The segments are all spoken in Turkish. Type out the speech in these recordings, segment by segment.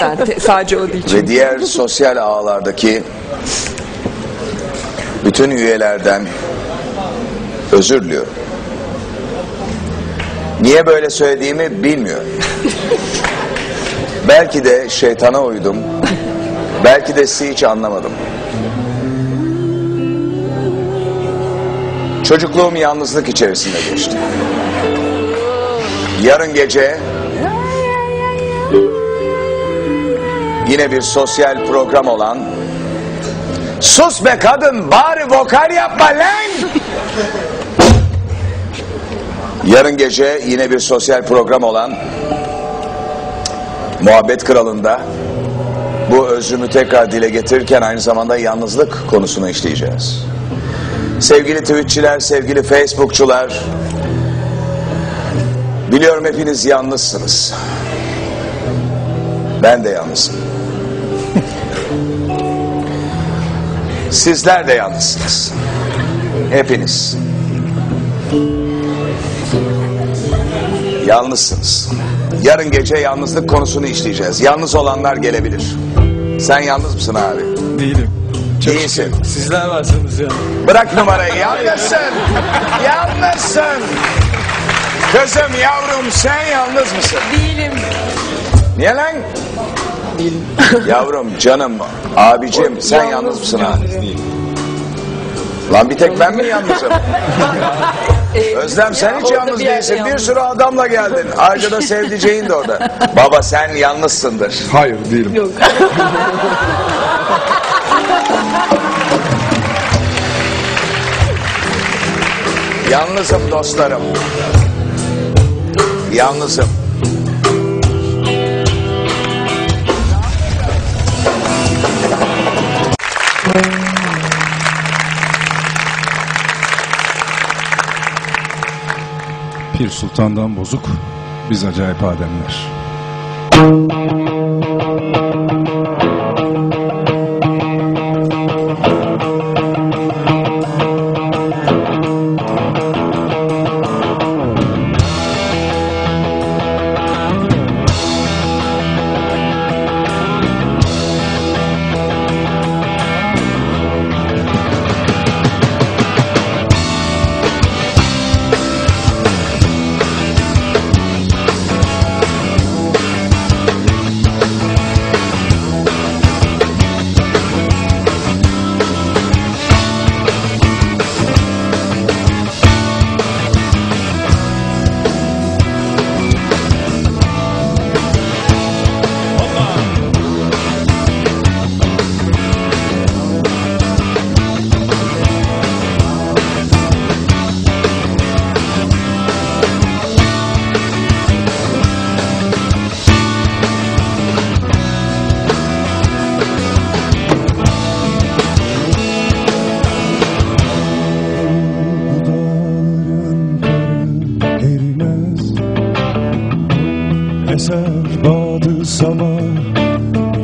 Yani te- sadece o değil. ve diğer sosyal ağlardaki bütün üyelerden özür diliyorum. Niye böyle söylediğimi bilmiyorum. Belki de şeytana uydum. Belki de sizi hiç anlamadım. Çocukluğum yalnızlık içerisinde geçti. Yarın gece yine bir sosyal program olan Sus be kadın bari vokal yapma lan! Yarın gece yine bir sosyal program olan Muhabbet Kralı'nda bu özrümü tekrar dile getirirken aynı zamanda yalnızlık konusunu işleyeceğiz. Sevgili Twitch'çiler, sevgili Facebook'çular, biliyorum hepiniz yalnızsınız. Ben de yalnızım. Sizler de yalnızsınız. Hepiniz. Yalnızsınız. Yarın gece yalnızlık konusunu işleyeceğiz. Yalnız olanlar gelebilir. Sen yalnız mısın abi? Değilim. Değilsin. Sizler varsınız ya. Bırak numarayı. Yalnızsın. Yalnızsın. Kızım yavrum sen yalnız mısın? Değilim. Niye lan? Değilim. Yavrum canım abicim sen yalnız mısın abi? Lan bir tek ben mi yalnızım? Özlem sen hiç Orada yalnız bir yerde değilsin. Bir yalnız. sürü adamla geldin. Ayrıca da sevdiceğin de orada. Baba sen yalnızsındır. Hayır değilim. Yok. Yalnızım dostlarım. Yalnızım. Pir Sultan'dan bozuk, biz acayip ademler. erimez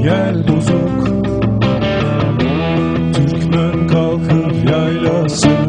Yel bozuk Türkmen kalkıp yaylasını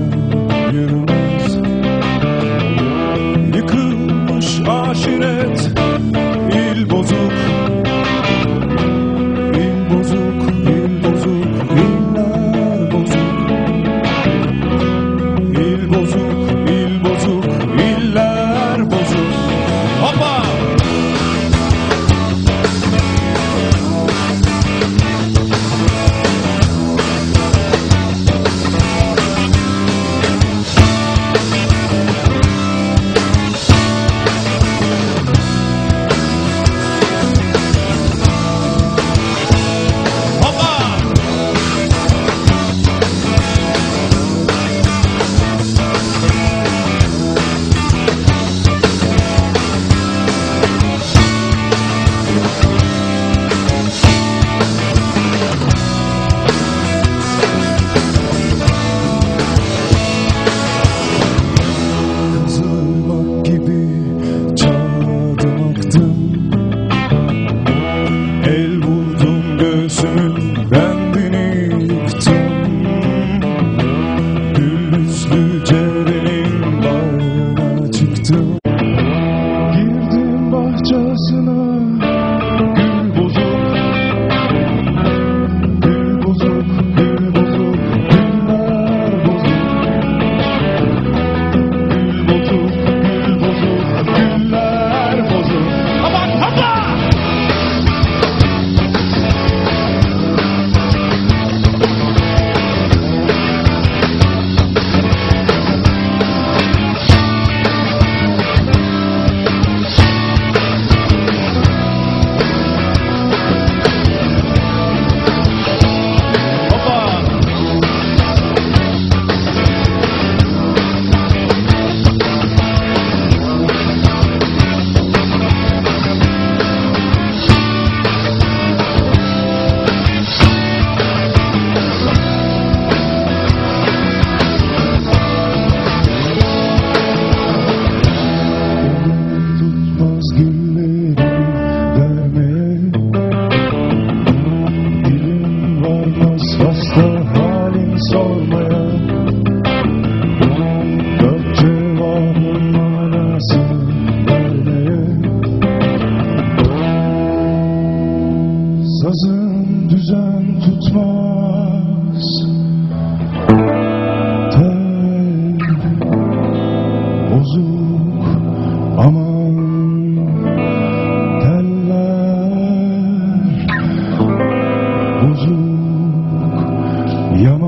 一样吗？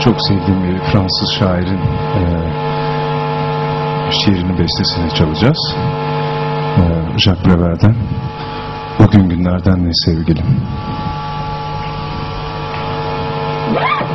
Çok sevdiğim bir Fransız şairin e, şiirini bestesini çalacağız. E, Jacques Prévert'den Bugün günlerden ne sevgilim.